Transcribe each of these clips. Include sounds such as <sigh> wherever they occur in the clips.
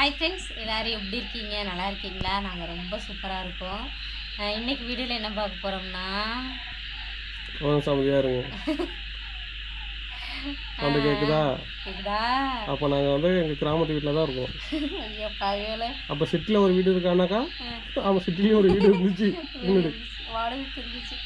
Hi friends எல்லோரும் எப்படி இருக்கீங்க? நல்லா இருக்கீங்களா? நாங்கள் ரொம்ப சூப்பராக இருக்கோம். அஹ் இன்னைக்கு வீடியோவில் என்ன பார்க்க போகிறோம்னா சமதியாக இருங்க. கேட்குதா இதுதா அப்போ நாங்கள் வந்து எங்கள் கிராமத்து வீட்டில் தான் இருக்கோம். அப்போ சிட்டியில் ஒரு வீடு இருக்கானாக்கா ஆமாம் சிட்டிலையும் ஒரு வீடு இருந்துச்சு. <laughs> வாடகைக்கு இருந்துச்சு.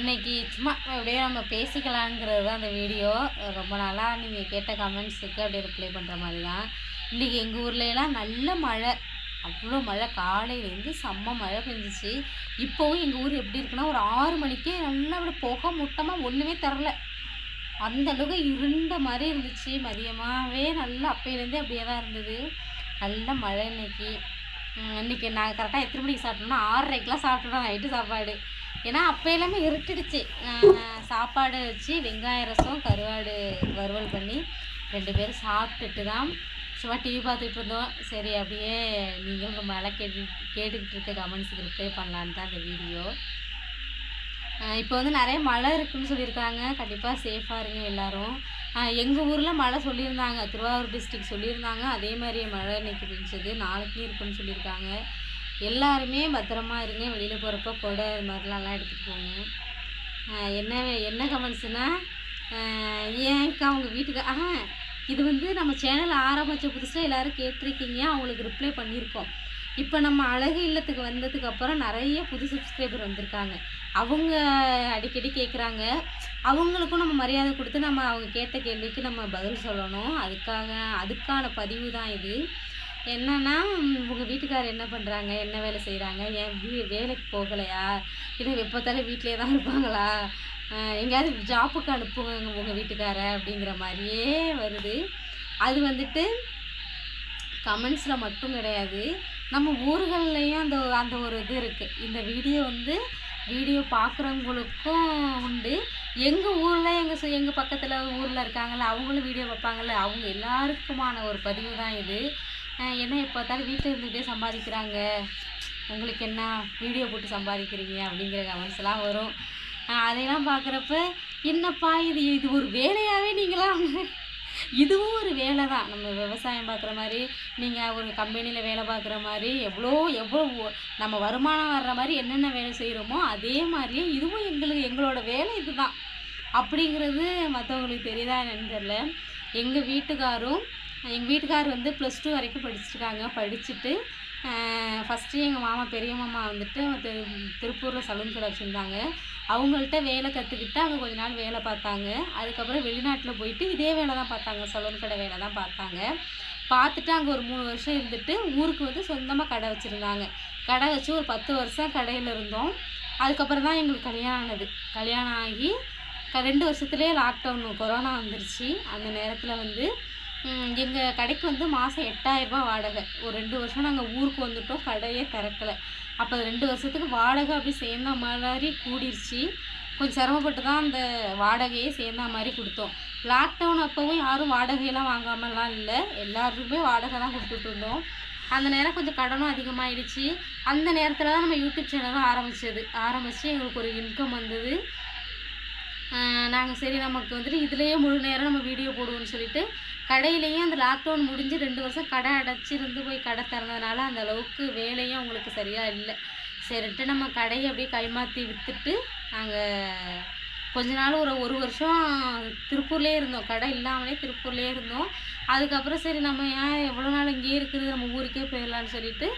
இன்றைக்கி இன்னைக்கு சும்மா அப்படியே நம்ம பேசிக்கலாங்கிறது தான் அந்த வீடியோ. ரொம்ப நாளாக நீங்கள் கேட்ட கமெண்ட்ஸுக்கு அப்படியே ரிப்ளை பண்ணுற மாதிரி தான் இன்றைக்கி எங்கள் ஊர்லலாம் நல்ல மழை. அவ்வளோ மழை. காலையிலேருந்து செம்ம மழை பெஞ்சிச்சு. இப்போவும் எங்கள் ஊர் எப்படி இருக்குன்னா ஒரு ஆறு மணிக்கே நல்லா அப்படி புகை முட்டமாக ஒன்றுமே தரல. அந்தளவுக்கு இருண்ட மாதிரி இருந்துச்சு. மதியமாகவே நல்லா அப்போயிலேருந்தே அப்படியே தான் இருந்தது. நல்ல மழை இன்னைக்கு. இன்றைக்கி இன்னைக்கு நாங்கள் கரெக்டாக எத்தனை மணிக்கு சாப்பிட்டோம்னா ஆறரைக்கெலாம் சாப்பிட்டோம் நைட்டு சாப்பாடு. ஏன்னா அப்போ எல்லாமே இருட்டுடுச்சு. சாப்பாடு வச்சு வெங்காய ரசம் கருவாடு வறுவல் பண்ணி ரெண்டு பேரும் சாப்பிட்டுட்டு தான் சும்மா டிவி பார்த்துட்டு இருந்தோம். சரி அப்படியே நீங்களும் ரொம்ப கேட்டு கேட்டுக்கிட்டு இருக்க கமெண்ட்ஸுக்கு ரிப்ளை பண்ணலான்னு தான் இந்த வீடியோ. இப்போ வந்து நிறைய மழை இருக்குன்னு சொல்லியிருக்காங்க. கண்டிப்பாக சேஃபாக இருங்க எல்லோரும். எங்கள் ஊரில் மழை சொல்லியிருந்தாங்க. திருவாரூர் டிஸ்ட்ரிக்ட் சொல்லியிருந்தாங்க. அதே மாதிரியே மழை இன்றைக்கி பெஞ்சது. நாளைக்கும் இருக்குன்னு சொல்லியிருக்காங்க. எல்லாருமே பத்திரமா இருங்க. வெளியில் போகிறப்ப கொடை இது மாதிரிலாம் எடுத்துகிட்டு போங்க. என்ன என்ன கமெண்ட்ஸுனா ஏன்க்கா அவங்க வீட்டுக்கு ஆ இது வந்து நம்ம சேனல் ஆரம்பித்த புதுசில் எல்லாரும் கேட்டிருக்கீங்க. அவங்களுக்கு ரிப்ளை பண்ணியிருக்கோம். இப்போ நம்ம அழகு இல்லத்துக்கு வந்ததுக்கப்புறம் நிறைய புது சப்ஸ்கிரைபர் வந்திருக்காங்க. அவங்க அடிக்கடி கேட்குறாங்க அவங்களுக்கும் நம்ம மரியாதை கொடுத்து நம்ம அவங்க கேட்ட கேள்விக்கு நம்ம பதில் சொல்லணும். அதுக்காக அதுக்கான பதிவு தான் இது. என்னன்னா உங்கள் வீட்டுக்காரர் என்ன பண்ணுறாங்க என்ன வேலை செய்கிறாங்க ஏன் வீ வேலைக்கு போகலையா? இல்லை எப்போத்தாலும் வீட்டிலே தான் இருப்பாங்களா? எங்கேயாவது ஜாப்புக்கு அனுப்புங்க உங்கள் வீட்டுக்கார அப்படிங்கிற மாதிரியே வருது. அது வந்துட்டு கமெண்ட்ஸில் மட்டும் கிடையாது. நம்ம ஊர்கள்லேயும் அந்த அந்த ஒரு இது இருக்குது இந்த வீடியோ வந்து வீடியோ பார்க்குறவங்களுக்கும் உண்டு. எங்கள் ஊரில் எங்கள் எங்கள் பக்கத்தில் ஊரில் இருக்காங்கல்ல அவங்களும் வீடியோ பார்ப்பாங்கல்ல அவங்க எல்லாருக்குமான ஒரு பதிவு தான் இது. என்ன எப்போ பார்த்தாலும் வீட்டில் இருந்துகிட்டே சம்பாதிக்கிறாங்க. உங்களுக்கு என்ன வீடியோ போட்டு சம்பாதிக்கிறீங்க அப்படிங்கிற கமெண்ட்ஸ்லாம் வரும். அதையெல்லாம் பார்க்குறப்ப என்னப்பா இது? இது ஒரு வேலையாகவே நீங்களாம் <laughs> இதுவும் ஒரு வேலை தான் நம்ம விவசாயம் பார்க்குற மாதிரி நீங்கள் ஒரு கம்பெனியில் வேலை பார்க்குற மாதிரி எவ்வளோ எவ்வளோ நம்ம வருமானம் வர்ற மாதிரி என்னென்ன வேலை செய்கிறோமோ அதே மாதிரியே இதுவும் எங்களுக்கு எங்களோட வேலை இதுதான். அப்படிங்கிறது மற்றவங்களுக்கு தெரியுதா என்னன்னு தெரில எங்கள் வீட்டுக்காரும் எங்கள் வீட்டுக்கார் வந்து ப்ளஸ் டூ வரைக்கும் படிச்சிருக்காங்க. படிச்சுட்டு ஃபஸ்ட்டு எங்கள் மாமா பெரிய மாமா வந்துட்டு திரு- திருப்பூரில் சலூன் கடை வச்சுருந்தாங்க. அவங்கள்ட்ட வேலை கற்றுக்கிட்டு அங்கே கொஞ்ச நாள் வேலை பார்த்தாங்க. அதுக்கப்புறம் வெளிநாட்டில் போயிட்டு இதே வேலை தான் பார்த்தாங்க. சலூன் கடை வேலை தான் பார்த்தாங்க. பார்த்துட்டு அங்கே ஒரு மூணு வருஷம் இருந்துட்டு ஊருக்கு வந்து சொந்தமாக கடை வச்சுருந்தாங்க. கடை வச்சு ஒரு பத்து வருஷம் கடையில் இருந்தோம். அதுக்கப்புறம் தான் எங்களுக்கு கல்யாணம் ஆனது. கல்யாணம் ஆகி க ரெண்டு வருஷத்துலேயே லாக்டவுன் கொரோனா வந்துருச்சு. அந்த நேரத்தில் வந்து எங்கள் கடைக்கு வந்து மாதம் எட்டாயிரரூபா வாடகை. ஒரு ரெண்டு வருஷம் நாங்கள் ஊருக்கு வந்துட்டோம் கடையே திறக்கலை. அப்போ ரெண்டு வருஷத்துக்கு வாடகை அப்படி சேர்ந்த மாதிரி கூடிருச்சு. கொஞ்சம் சிரமப்பட்டு தான் அந்த வாடகையே சேர்ந்த மாதிரி கொடுத்தோம். லாக்டவுன் அப்போவும் யாரும் வாடகையெல்லாம் வாங்காமலாம் இல்லை. எல்லாருக்குமே வாடகை தான் கொடுத்துட்டு இருந்தோம். அந்த நேரம் கொஞ்சம் கடனும் அதிகமாகிடுச்சு அந்த நேரத்தில் தான் நம்ம யூடியூப் சேனலும் ஆரம்பித்தது ஆரம்பித்து எங்களுக்கு ஒரு இன்கம் வந்தது. நாங்கள் சரி நமக்கு வந்துட்டு இதுலேயே முழு நேரம் நம்ம வீடியோ போடுவோம்னு சொல்லிட்டு கடையிலையும் அந்த லாக்டவுன் முடிஞ்சு ரெண்டு வருஷம் கடை அடைச்சிருந்து போய் கடை திறந்ததுனால அந்த அளவுக்கு வேலையும் அவங்களுக்கு சரியாக இல்லை. சரின்ட்டு நம்ம கடையை அப்படியே கைமாற்றி விற்றுட்டு நாங்கள் கொஞ்ச நாள் ஒரு ஒரு வருஷம் திருப்பூர்லேயே இருந்தோம். கடை இல்லாமலே திருப்பூர்லேயே இருந்தோம். அதுக்கப்புறம் சரி நம்ம ஏன் எவ்வளோ நாள் இங்கேயே இருக்குது? நம்ம ஊருக்கே போயிடலான்னு சொல்லிட்டு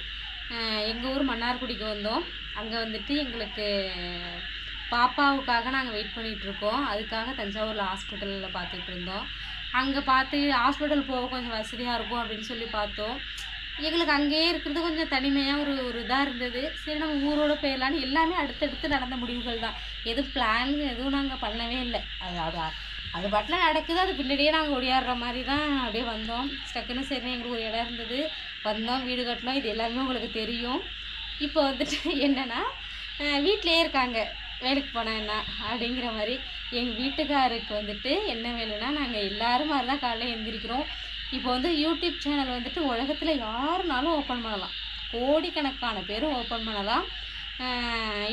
எங்கள் ஊர் மன்னார்குடிக்கு வந்தோம். அங்கே வந்துட்டு எங்களுக்கு பாப்பாவுக்காக நாங்கள் வெயிட் பண்ணிகிட்ருக்கோம் அதுக்காக தஞ்சாவூரில் ஹாஸ்பிட்டலில் பார்த்துட்டு இருந்தோம் அங்கே பார்த்து ஹாஸ்பிட்டல் போக கொஞ்சம் வசதியாக இருக்கும் அப்படின்னு சொல்லி பார்த்தோம். எங்களுக்கு அங்கேயே இருக்கிறது கொஞ்சம் தனிமையாக ஒரு ஒரு இதாக இருந்தது. சரி நம்ம ஊரோட போயிடலான்னு எல்லாமே அடுத்தடுத்து நடந்த முடிவுகள் தான். எதுவும் பிளான் எதுவும் நாங்கள் பண்ணவே இல்லை. அது அது அது பாட்டில் நடக்குது. அது பின்னாடியே நாங்கள் ஒடியாடுற மாதிரி தான் அப்படியே வந்தோம். டக்குன்னு சரி எங்களுக்கு ஒரு இடம் இருந்தது. வந்தோம் வீடு கட்டினோம். இது எல்லாமே உங்களுக்கு தெரியும். இப்போ வந்துட்டு என்னென்னா வீட்டிலேயே இருக்காங்க. வேலைக்கு போனால் என்ன அப்படிங்கிற மாதிரி எங்கள் வீட்டுக்காருக்கு வந்துட்டு என்ன வேலைன்னா நாங்கள் எல்லாரும் மாதிரி தான் காலையில் எழுந்திரிக்கிறோம் இப்போ வந்து யூடியூப் சேனல் வந்துட்டு உலகத்தில் யாருனாலும் ஓப்பன் பண்ணலாம். கோடிக்கணக்கான பேரும் ஓப்பன் பண்ணலாம்.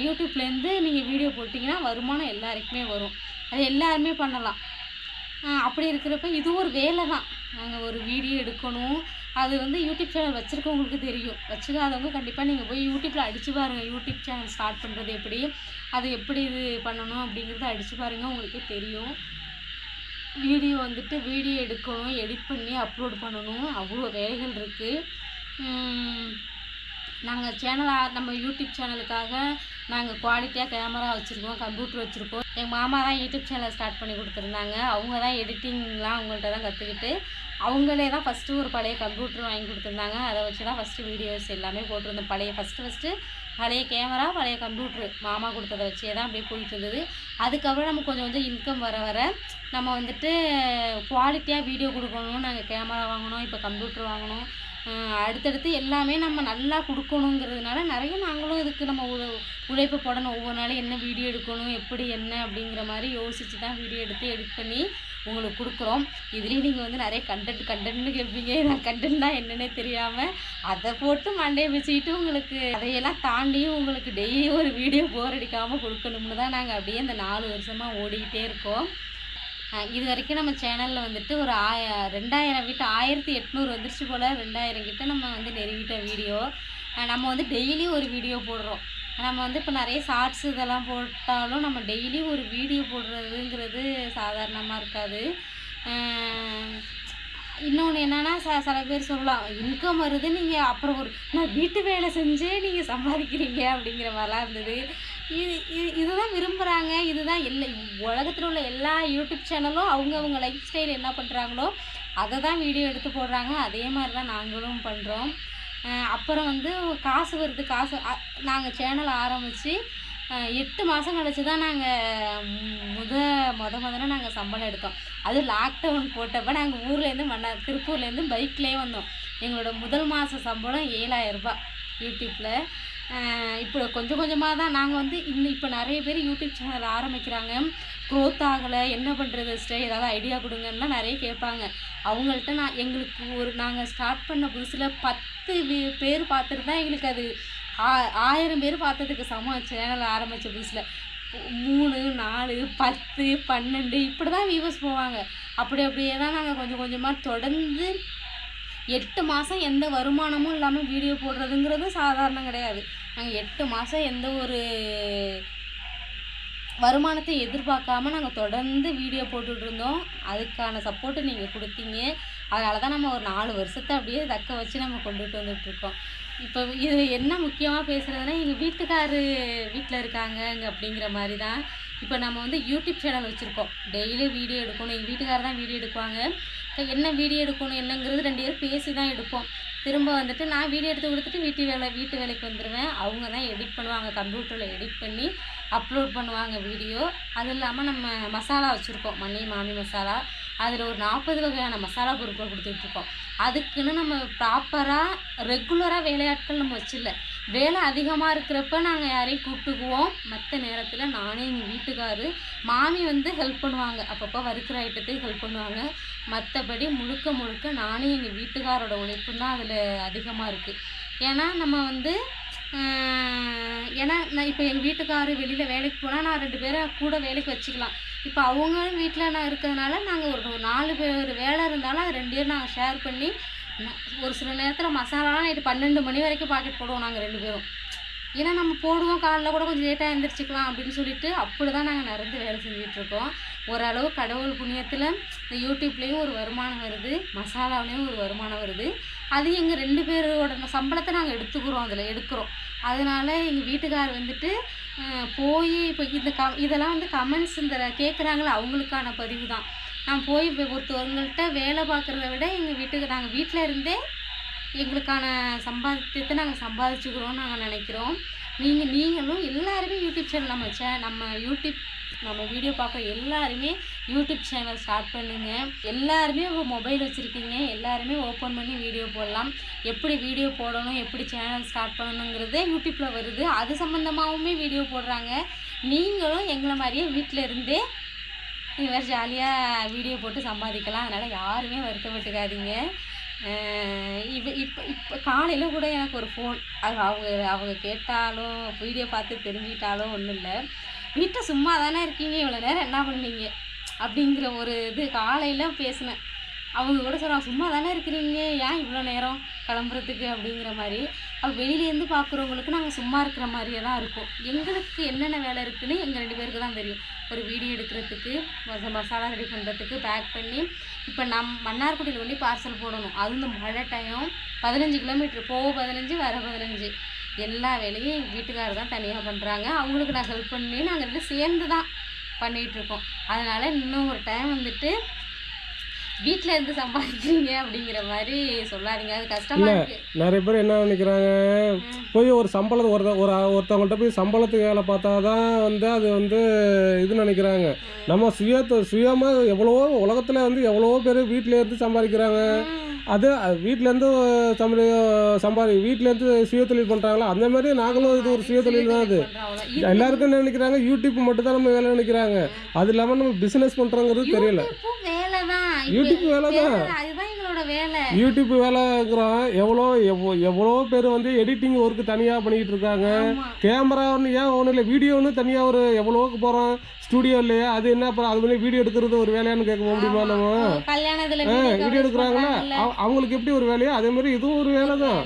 யூடியூப்லேருந்து நீங்கள் வீடியோ போட்டிங்கன்னா வருமானம் எல்லாருக்குமே வரும். அது எல்லாருமே பண்ணலாம். அப்படி இருக்கிறப்ப இது ஒரு வேலை தான். நாங்கள் ஒரு வீடியோ எடுக்கணும். அது வந்து யூடியூப் சேனல் வச்சுருக்கவங்களுக்கு தெரியும். வச்சுக்காதவங்க கண்டிப்பாக நீங்கள் போய் யூடியூப்பில் அடித்து பாருங்கள் யூடியூப் சேனல் ஸ்டார்ட் பண்ணுறது எப்படி? அது எப்படி இது பண்ணணும் அப்படிங்கிறத அடித்து பாருங்கள் உங்களுக்கே தெரியும். வீடியோ வந்துட்டு வீடியோ எடுக்கணும் எடிட் பண்ணி அப்லோட் பண்ணணும். அவ்வளோ வேலைகள் இருக்குது நாங்கள் சேனல் நம்ம யூடியூப் சேனலுக்காக நாங்கள் குவாலிட்டியாக கேமரா வச்சுருக்கோம் கம்ப்யூட்டர் வச்சுருக்கோம். எங்கள் மாமா தான் யூடியூப் சேனல் ஸ்டார்ட் பண்ணி கொடுத்துருந்தாங்க. அவங்க தான் எடிட்டிங்லாம் அவங்கள்ட்ட தான் கற்றுக்கிட்டு அவங்களே தான் ஃபஸ்ட்டு ஒரு பழைய கம்ப்யூட்டர் வாங்கி கொடுத்துருந்தாங்க. அதை வச்சு தான் ஃபஸ்ட்டு வீடியோஸ் எல்லாமே போட்டிருந்தோம். பழைய ஃபஸ்ட்டு ஃபஸ்ட்டு பழைய கேமரா பழைய கம்ப்யூட்ரு மாமா கொடுத்ததை வச்சே தான் அப்படியே போயிட்டு இருந்தது அதுக்கப்புறம் நம்ம கொஞ்சம் கொஞ்சம் இன்கம் வர வர நம்ம வந்துட்டு குவாலிட்டியாக வீடியோ கொடுக்கணும் நாங்கள் கேமரா வாங்கணும் இப்போ கம்ப்யூட்டர் வாங்கணும் அடுத்தடுத்து எல்லாமே நம்ம நல்லா கொடுக்கணுங்கிறதுனால நிறைய நாங்களும் இதுக்கு நம்ம உழைப்பு போடணும். ஒவ்வொரு நாளும் என்ன வீடியோ எடுக்கணும் எப்படி என்ன அப்படிங்கிற மாதிரி யோசித்து தான் வீடியோ எடுத்து எடிட் பண்ணி உங்களுக்கு கொடுக்குறோம். இதுலேயும் நீங்கள் வந்து நிறைய கண்டென்ட் கண்டென்ட்னு கேட்பீங்க நான் கண்டென்ட்னா என்னன்னே தெரியாமல் அதை போட்டு மண்டையை வச்சுக்கிட்டு உங்களுக்கு அதையெல்லாம் தாண்டியும் உங்களுக்கு டெய்லியும் ஒரு வீடியோ போர் அடிக்காமல் கொடுக்கணும்னு தான் நாங்கள் அப்படியே இந்த நாலு வருஷமாக ஓடிக்கிட்டே இருக்கோம். இது வரைக்கும் நம்ம சேனலில் வந்துட்டு ஒரு ஆய ரெண்டாயிரம் வீட்டு ஆயிரத்தி எட்நூறு வந்துருச்சு போல். ரெண்டாயிரம் கிட்ட நம்ம வந்து நெருங்கிட்ட வீடியோ நம்ம வந்து டெய்லி ஒரு வீடியோ போடுறோம். நம்ம வந்து இப்போ நிறைய ஷார்ட்ஸ் இதெல்லாம் போட்டாலும் நம்ம டெய்லி ஒரு வீடியோ போடுறதுங்கிறது சாதாரணமாக இருக்காது. இன்னொன்று என்னென்னா ச சில பேர் சொல்லலாம் இன்கம் வருது நீங்கள் அப்புறம் ஒரு நான் வீட்டு வேலை செஞ்சே நீங்கள் சம்பாதிக்கிறீங்க அப்படிங்கிற மாதிரிலாம் இருந்தது. இது இது இதுதான் விரும்புகிறாங்க இதுதான் எல்லா உலகத்தில் உள்ள எல்லா யூடியூப் சேனலும் அவங்கவுங்க லைஃப் ஸ்டைல் என்ன பண்ணுறாங்களோ அதை தான் வீடியோ எடுத்து போடுறாங்க. அதே மாதிரி தான் நாங்களும் பண்ணுறோம் அப்புறம் வந்து காசு வருது காசு நாங்கள் சேனல் ஆரம்பித்து எட்டு மாதம் கழிச்சு தான் நாங்கள் முத முத முதல்ல நாங்கள் சம்பளம் எடுத்தோம். அது லாக்டவுன் போட்டப்போ நாங்கள் ஊர்லேருந்து மன்ன திருப்பூர்லேருந்து பைக்லேயே வந்தோம். எங்களோட முதல் மாத சம்பளம் ஏழாயிரரூபா யூடியூப்பில் இப்போ கொஞ்சம் கொஞ்சமாக தான் நாங்கள் வந்து இன்னும் இப்போ நிறைய பேர் யூடியூப் சேனல் ஆரம்பிக்கிறாங்க. க்ரோத் ஆகலை என்ன பண்ணுறது ஸ்டே ஏதாவது ஐடியா கொடுங்கன்னா நிறைய கேட்பாங்க. அவங்கள்ட்ட நான் எங்களுக்கு ஒரு நாங்கள் ஸ்டார்ட் பண்ண புதுசில் பத்து பேர் பார்த்துட்டு தான் எங்களுக்கு அது ஆ- ஆயிரம் பேர் பார்த்ததுக்கு சமம். சேனல் ஆரம்பித்த புதுசில் மூணு நாலு பத்து பன்னெண்டு இப்படி தான் வியூவர்ஸ் போவாங்க. அப்படி அப்படியே தான் நாங்கள் கொஞ்சம் கொஞ்சமாக தொடர்ந்து எட்டு மாதம் எந்த வருமானமும் இல்லாமல் வீடியோ போடுறதுங்கிறது சாதாரணம் கிடையாது. நாங்கள் எட்டு மாதம் எந்த ஒரு வருமானத்தை எதிர்பார்க்காம நாங்கள் தொடர்ந்து வீடியோ போட்டுட்டு இருந்தோம் அதுக்கான சப்போர்ட்டு நீங்கள் கொடுத்தீங்க. அதனால தான் நம்ம ஒரு நாலு வருஷத்தை அப்படியே தக்க வச்சு நம்ம கொண்டுட்டு வந்துட்டுருக்கோம். இப்போ இது என்ன முக்கியமாக பேசுகிறதுனா எங்கள் வீட்டுக்காரு வீட்டில் இருக்காங்க இங்கே அப்படிங்கிற மாதிரி தான். இப்போ நம்ம வந்து யூடியூப் சேனல் வச்சுருக்கோம். டெய்லி வீடியோ எடுக்கணும். எங்கள் வீட்டுக்காரர் தான் வீடியோ எடுக்குவாங்க. இப்போ என்ன வீடியோ எடுக்கணும் என்னங்கிறது ரெண்டு பேரும் பேசி தான் எடுப்போம். திரும்ப வந்துட்டு நான் வீடியோ எடுத்து கொடுத்துட்டு வீட்டு வேலை வீட்டு வேலைக்கு வந்துடுவேன் அவங்க தான் எடிட் பண்ணுவாங்க கம்ப்யூட்டரில் எடிட் பண்ணி அப்லோட் பண்ணுவாங்க வீடியோ அது இல்லாமல் நம்ம மசாலா வச்சுருக்கோம். மணி மாமி மசாலா அதில் ஒரு நாற்பது வகையான மசாலா பொருட்கள் கொடுத்துட்ருக்கோம். அதுக்குன்னு நம்ம ப்ராப்பராக ரெகுலராக வேலையாட்கள் நம்ம வச்சில்ல. வேலை அதிகமாக இருக்கிறப்ப நாங்கள் யாரையும் கூப்பிட்டுக்குவோம். மற்ற நேரத்தில் நானே எங்கள் வீட்டுக்காரு மாமி வந்து ஹெல்ப் பண்ணுவாங்க. அப்பப்போ வறுக்கிற ஐட்டத்துக்கு ஹெல்ப் பண்ணுவாங்க. மற்றபடி முழுக்க முழுக்க நானே எங்கள் வீட்டுக்காரோட உழைப்பு தான் அதில் அதிகமாக இருக்குது ஏன்னா நம்ம வந்து ஏன்னா நான் இப்போ எங்கள் வீட்டுக்காரு வெளியில் வேலைக்கு போனால் நான் ரெண்டு பேரை கூட வேலைக்கு வச்சுக்கலாம். இப்போ அவங்களும் வீட்டில் நான் இருக்கிறதுனால நாங்கள் ஒரு நாலு பேர் வேலை இருந்தாலும் ரெண்டு பேரும் நாங்கள் ஷேர் பண்ணி ஒரு சில நேரத்தில் மசாலாலாம் நைட்டு பன்னெண்டு மணி வரைக்கும் பாக்கெட் போடுவோம் நாங்கள் ரெண்டு பேரும். ஏன்னா நம்ம போடுவோம் காலைல கூட கொஞ்சம் லேட்டாக எழுந்திரிச்சிக்கலாம் அப்படின்னு சொல்லிட்டு அப்படி தான் நாங்கள் நடந்து வேலை செஞ்சிட்ருக்கோம் ஓரளவு கடவுள் புண்ணியத்தில் இந்த யூடியூப்லேயும் ஒரு வருமானம் வருது மசாலாவிலையும் ஒரு வருமானம் வருது. அது எங்கள் ரெண்டு பேரோட சம்பளத்தை நாங்கள் எடுத்துக்கிறோம் அதில் எடுக்கிறோம். அதனால் எங்கள் வீட்டுக்கார் வந்துட்டு போய் இப்போ இந்த க இதெல்லாம் வந்து கமெண்ட்ஸ் இந்த கேட்குறாங்களே அவங்களுக்கான பதிவு தான் நான் போய் இப்போ ஒருத்தவங்கள்ட்ட வேலை பார்க்குறத விட எங்கள் வீட்டுக்கு நாங்கள் வீட்டில் இருந்தே எங்களுக்கான சம்பாத்தியத்தை நாங்கள் சம்பாதிச்சுக்கிறோம்னு நாங்கள் நினைக்கிறோம். நீங்கள் நீங்களும் எல்லாருமே யூடியூப் சேனல் நம்ம சே நம்ம யூடியூப் நம்ம வீடியோ பார்க்க எல்லாருமே யூடியூப் சேனல் ஸ்டார்ட் பண்ணுங்கள் எல்லாருமே மொபைல் வச்சுருக்கீங்க. எல்லாருமே ஓப்பன் பண்ணி வீடியோ போடலாம். எப்படி வீடியோ போடணும் எப்படி சேனல் ஸ்டார்ட் பண்ணணுங்கிறதே யூடியூப்பில் வருது. அது சம்மந்தமாகவுமே வீடியோ போடுறாங்க. நீங்களும் எங்களை மாதிரியே வீட்டில் இருந்தே இது மாதிரி ஜாலியாக வீடியோ போட்டு சம்பாதிக்கலாம். அதனால் யாருமே வருத்தப்பட்டுக்காதீங்க. இவ இப்போ இப்போ காலையில் கூட எனக்கு ஒரு ஃபோன் அது அவங்க அவங்க கேட்டாலும் வீடியோ பார்த்து தெரிஞ்சுக்கிட்டாலும் ஒன்றும் இல்லை. வீட்டில் சும்மா தானே இருக்கீங்க? இவ்வளோ நேரம் என்ன பண்ணீங்க? அப்படிங்கிற ஒரு இது காலையில் பேசினேன். அவங்க கூட சொல்கிறாங்க சும்மா தானே இருக்கிறீங்க? ஏன் இவ்வளோ நேரம் கிளம்புறதுக்கு? அப்படிங்கிற மாதிரி. அவள் வெளியிலேருந்து பார்க்குறவங்களுக்கு நாங்கள் சும்மா இருக்கிற மாதிரியே தான் இருக்கும். எங்களுக்கு என்னென்ன வேலை இருக்குதுன்னு எங்கள் ரெண்டு பேருக்கு தான் தெரியும். ஒரு வீடியோ எடுக்கிறதுக்கு மசாலா ரெடி பண்ணுறதுக்கு பேக் பண்ணி இப்போ நம் மன்னார்குடியில் கொண்டு பார்சல் போடணும். அது இந்த மழை டைம் பதினஞ்சு கிலோமீட்டர் போக பதினஞ்சு வர பதினஞ்சு. எல்லா வேலையும் எங்கள் வீட்டுக்காரர் தான் தனியாக பண்ணுறாங்க அவங்களுக்கு நான் ஹெல்ப் பண்ணி நாங்கள் ரெண்டு சேர்ந்து தான் பண்ணிகிட்ருக்கோம் அதனால் இன்னும் ஒரு டைம் வந்துட்டு வீட்டில் இருந்து சம்பாதிக்கிறீங்க அப்படிங்கிற மாதிரி சொல்லாதீங்க. அது கஷ்டமாக இருக்கு. நிறைய பேர் என்ன நினைக்கிறாங்க? போய் ஒரு சம்பளம் ஒரு ஒரு ஒருத்தவங்கள்ட்ட போய் சம்பளத்துக்கு வேலை பார்த்தா தான் வந்து அது வந்து இது நினைக்கிறாங்க. நம்ம சுய சுயமாக எவ்வளவோ உலகத்தில் வந்து எவ்வளவோ பேர் வீட்டில் இருந்து சம்பாதிக்கிறாங்க. அது வீட்டிலேருந்து சம்பளி சம்பாதி வீட்டிலேருந்து சுய தொழில் பண்ணுறாங்களா அந்த மாதிரி நாங்களும் இது ஒரு சுய தொழில் தான் அது. எல்லாருக்கும் என்ன நினைக்கிறாங்க? யூடியூப் மட்டும் தான் நம்ம வேலை நினைக்கிறாங்க. அது இல்லாமல் நம்ம பிஸ்னஸ் பண்ணுறோங்கிறது தெரியல. யூடியூப் வேலை தான்? அதுதான் எங்களோட வேலை. யூடியூப் வேலைங்கிறோம் எவ்வளோ எவ்வளோ பேர் வந்து எடிட்டிங் ஒர்க்கு தனியாக பண்ணிக்கிட்டு இருக்காங்க. கேமரா ஒன்று ஏன் ஒன்றும் இல்லை வீடியோன்னு தனியாக ஒரு எவ்வளோக்கு போகிறோம் ஸ்டூடியோ இல்லையா? அது என்ன அப்புறம் அது மாதிரி வீடியோ எடுக்கிறது ஒரு வேலையான்னு கேட்க முடியுமா நம்ம? வீடியோ எடுக்கிறாங்களா? அவங்களுக்கு எப்படி ஒரு வேலையோ அதே மாதிரி இதுவும் ஒரு வேலை தான்.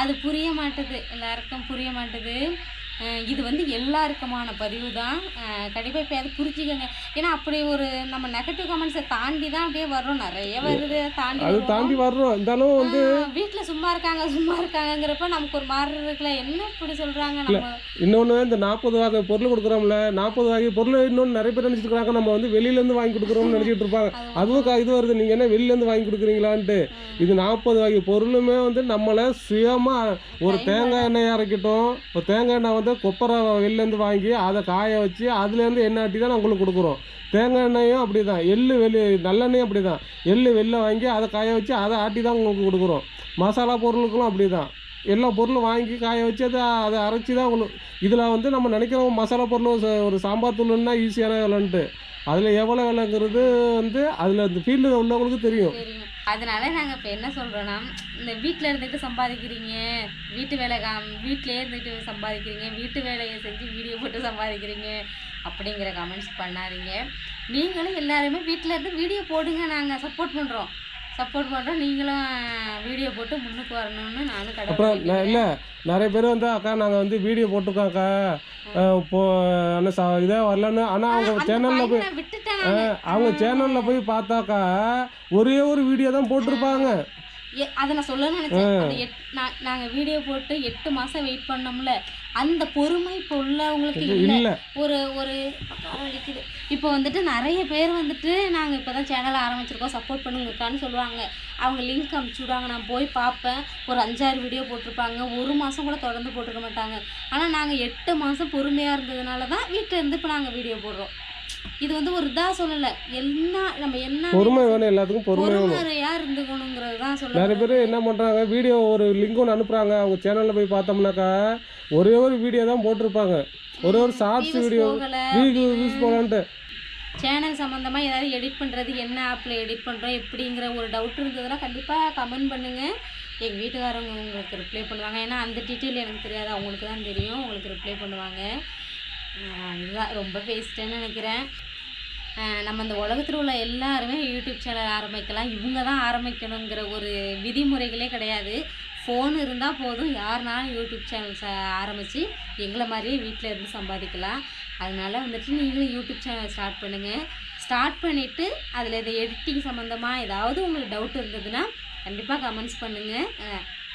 அது புரிய மாட்டுது. எல்லாருக்கும் புரிய மாட்டுது. இது வந்து எல்லாருக்குமான பதிவு தான். கண்டிப்பாக இப்போ அது புரிஞ்சுக்கோங்க. ஏன்னா அப்படி ஒரு நம்ம நெகட்டிவ் கமெண்ட்ஸை தாண்டி தான் அப்படியே வரும் நிறைய வருது தாண்டி அது. தாண்டி வர்றோம். இருந்தாலும் வந்து சும்மா இருக்காங்க சும்மா இருக்காங்கங்கிறப்ப நமக்கு ஒரு மாதிரி இருக்குல்ல. என்ன இப்படி சொல்றாங்க நம்ம? இன்னொன்று இந்த நாற்பது வகை பொருள் கொடுக்குறோம்ல நாற்பது வகை பொருள் இன்னொன்று நிறைய பேர் நினச்சிட்டு இருக்காங்க நம்ம வந்து வெளியிலேருந்து வாங்கி கொடுக்குறோம்னு நினச்சிட்டு இருப்பாங்க. அதுவும் இது வருது. நீங்கள் என்ன வெளியிலேருந்து வாங்கி கொடுக்குறீங்களான்ட்டு. இது நாற்பது வகை பொருளுமே வந்து நம்மளை சுயமாக ஒரு தேங்காய் எண்ணெய் அரைக்கட்டும் ஒரு தேங்காய் எண்ணெய் வந்து கொப்பரை வெளிலேருந்து வாங்கி அதை காய வச்சு அதுலேருந்து எண்ணெய் ஆட்டி தான் நான் உங்களுக்கு கொடுக்குறோம். தேங்காய் எண்ணெயும் அப்படி தான் எள்ளு வெளி நல்லெண்ணெயும் அப்படி தான் எள்ளு வெளில வாங்கி அதை காய வச்சு அதை ஆட்டி தான் உங்களுக்கு கொடுக்குறோம். மசாலா பொருளுக்கும் அப்படி தான் எல்லா பொருளும் வாங்கி காய வச்சு அதை அதை அரைச்சி தான் உங்களுக்கு இதில் வந்து நம்ம நினைக்கிறோம் மசாலா பொருள் ஒரு சாம்பார் தூள்னா ஈஸியான விலைன்ட்டு. அதில் எவ்வளோ விலைங்கிறது வந்து அதில் அந்த ஃபீல்டில் உள்ளவங்களுக்கு தெரியும். அதனால் அதனால நாங்க என்ன சொல்கிறோன்னா இந்த வீட்ல இருந்துட்டு சம்பாதிக்கிறீங்க. வீட்டு வேலை காம் வீட்டிலே இருந்துட்டு சம்பாதிக்கிறீங்க. வீட்டு வேலையை செஞ்சு வீடியோ போட்டு சம்பாதிக்கிறீங்க. அப்படிங்கிற கமெண்ட்ஸ் பண்ணாதீங்க. நீங்களும் எல்லாருமே வீட்டில் இருந்து வீடியோ போடுங்க. நாங்கள் சப்போர்ட் பண்ணுறோம் சப்போர்ட் பண்ணுறோம் நீங்களும் வீடியோ போட்டு முன்னுக்கு வரணும்னு நானும் அப்புறம் கடவுள் ந- இல்லை நிறைய பேர் வந்து அக்கா நாங்கள் வந்து வீடியோ போட்டிருக்கோம் அக்கா. இப்போ என்ன சா இதே வரலன்னு. ஆனால் அவங்க சேனலில் போய் அவங்க சேனலில் போய் பார்த்தாக்கா ஒரே ஒரு வீடியோ தான் போட்டிருப்பாங்க. அதை நான் சொல்லணும்னு நினைச்சேன். நான் நாங்கள் வீடியோ போட்டு எட்டு மாதம் வெயிட் பண்ணோம்ல அந்த பொறுமை இப்போ உள்ளவங்களுக்கு இல்லை ஒரு ஒரு வலிக்குது இப்போ வந்துட்டு நிறைய பேர் வந்துட்டு நாங்கள் இப்போ தான் சேனல் ஆரம்பிச்சிருக்கோம் சப்போர்ட் பண்ணுங்கக்கான்னு சொல்லுவாங்க. அவங்க லிங்க் அனுப்பிச்சி விடுவாங்க. நான் போய் பார்ப்பேன். ஒரு அஞ்சாறு வீடியோ போட்டிருப்பாங்க. ஒரு மாதம் கூட தொடர்ந்து போட்டிருக்க மாட்டாங்க. ஆனால் நாங்கள் எட்டு மாதம் பொறுமையாக இருந்ததுனால தான் வீட்டில் இருந்து இப்போ நாங்கள் வீடியோ போடுறோம். இது வந்து ஒரு இதாக சொல்லலை. என்ன நம்ம என்ன பொறுமை வேணும் எல்லாத்துக்கும் பொறுமை வேணும். பொறுமையாக இருந்துக்கணுங்கிறது தான் நிறைய சொல்ல பேர் என்ன பண்ணுறாங்க வீடியோ ஒரு லிங்க் ஒன்று அனுப்புகிறாங்க அவங்க சேனலில் போய் பார்த்தோம்னாக்கா ஒரே ஒரு வீடியோ தான் போட்டிருப்பாங்க. ஒரே ஒரு ஷார்ட்ஸ் வீடியோ வியூஸ் போகலான்ட்டு. சேனல் சம்மந்தமாக ஏதாவது எடிட் பண்ணுறது என்ன ஆப்பில் எடிட் பண்ணுறோம் எப்படிங்கிற ஒரு டவுட் இருந்ததுன்னா கண்டிப்பாக கமெண்ட் பண்ணுங்கள் எங்கள் வீட்டுக்காரவங்க உங்களுக்கு ரிப்ளை பண்ணுவாங்க. ஏன்னா அந்த டீட்டெயில் எனக்கு தெரியாது. அவங்களுக்கு தான் தெரியும். உங்களுக்கு ரிப்ளை பண்ணுவாங்க. இதுதான் ரொம்ப பேஸ்ட்டுன்னு நினைக்கிறேன். நம்ம இந்த உலகத்தில் உள்ள எல்லாருமே யூடியூப் சேனல் ஆரம்பிக்கலாம். இவங்க தான் ஆரம்பிக்கணுங்கிற ஒரு விதிமுறைகளே கிடையாது. ஃபோன் இருந்தால் போதும். யாருனாலும் யூடியூப் சேனல்ஸ் ஆரம்பித்து எங்களை மாதிரியே வீட்டில் இருந்து சம்பாதிக்கலாம். அதனால் வந்துட்டு நீங்களும் யூடியூப் சேனல் ஸ்டார்ட் பண்ணுங்கள் ஸ்டார்ட் பண்ணிவிட்டு அதில் இந்த எடிட்டிங் சம்மந்தமாக ஏதாவது உங்களுக்கு டவுட் இருந்ததுன்னா கண்டிப்பாக கமெண்ட்ஸ் பண்ணுங்கள்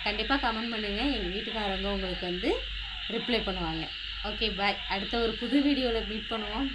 கண்டிப்பாக கமெண்ட் பண்ணுங்கள் எங்கள் வீட்டுக்காரங்க உங்களுக்கு வந்து ரிப்ளை பண்ணுவாங்க. ஓகே பாய் அடுத்த ஒரு புது வீடியோவில் மீட் பண்ணுவோம்.